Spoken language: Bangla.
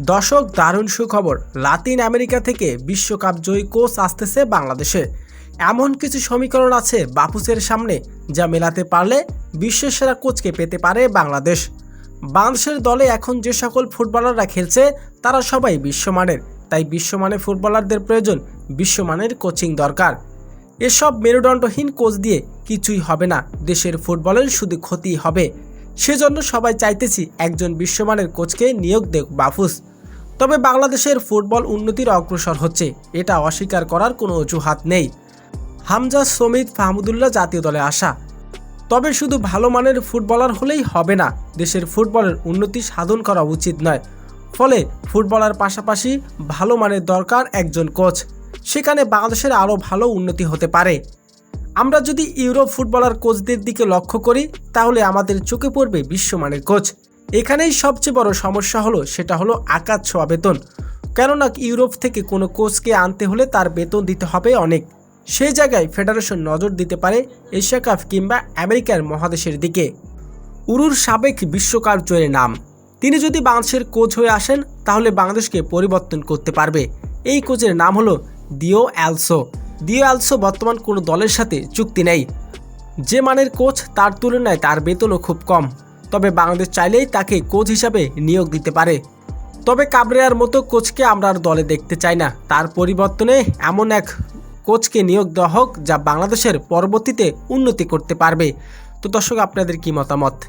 দর্শক, দারুণ সুখবর। লাতিন আমেরিকা থেকে বিশ্বকাপ জয়ী কোচ আসতেছে বাংলাদেশে। এমন কিছু সমীকরণ আছে বাপুসের সামনে যা মেলাতে পারলে বিশ্বের সেরা কোচকে পেতে পারে বাংলাদেশ। বাংলাদেশের দলে এখন যে সকল ফুটবলাররা খেলছে, তারা সবাই বিশ্বমানের। তাই বিশ্বমানের ফুটবলারদের প্রয়োজন বিশ্বমানের কোচিং দরকার। এসব মেরুদণ্ডহীন কোচ দিয়ে কিছুই হবে না। দেশের ফুটবলের শুধু ক্ষতি হবে। সেজন্য সবাই চাইতেছি একজন বিশ্বমানের কোচকে নিয়োগ দেখ বাফুস তবে বাংলাদেশের ফুটবল উন্নতির অগ্রসর হচ্ছে, এটা অস্বীকার করার কোনো অজুহাত নেই। হামজা, সমিত, ফাহমুদুল্লাহ জাতীয় দলে আসা। তবে শুধু ভালো মানের ফুটবলার হলেই হবে না, দেশের ফুটবলের উন্নতি সাধন করা উচিত নয়। ফলে ফুটবলার পাশাপাশি ভালো মানের দরকার একজন কোচ। সেখানে বাংলাদেশের আরও ভালো উন্নতি হতে পারে। আমরা যদি ইউরোপ ফুটবলার কোচদের দিকে লক্ষ্য করি, তাহলে আমাদের চোখে পড়বে বিশ্বমানের কোচ। এখানেই সবচেয়ে বড় সমস্যা হলো, সেটা হলো আকাশ ছোঁয়া বেতন। কেননা ইউরোপ থেকে কোনো কোচকে আনতে হলে তার বেতন দিতে হবে অনেক। সেই জায়গায় ফেডারেশন নজর দিতে পারে এশিয়া কাপ কিংবা আমেরিকার মহাদেশের দিকে। উরুর সাবেক বিশ্বকাপ জয়ের নাম। তিনি যদি বাংলাদেশের কোচ হয়ে আসেন, তাহলে বাংলাদেশকে পরিবর্তন করতে পারবে। এই কোচের নাম হলো দিও অ্যালসো। দিও অ্যালসো বর্তমান কোনো দলের সাথে চুক্তি নেই। যে মানের কোচ তার তুলনায় তার বেতনও খুব কম। তবে বাংলাদেশ চাইলেই তাকে কোচ হিসাবে নিয়োগ দিতে পারে। তবে কাবরেয়ার মতো কোচকে আমরা আর দলে দেখতে চাই না। তার পরিবর্তনে এমন এক কোচকে নিয়োগ দেওয়া হোক যা বাংলাদেশের পরবর্তীতে উন্নতি করতে পারবে। তো দর্শক, আপনাদের কি মতামত?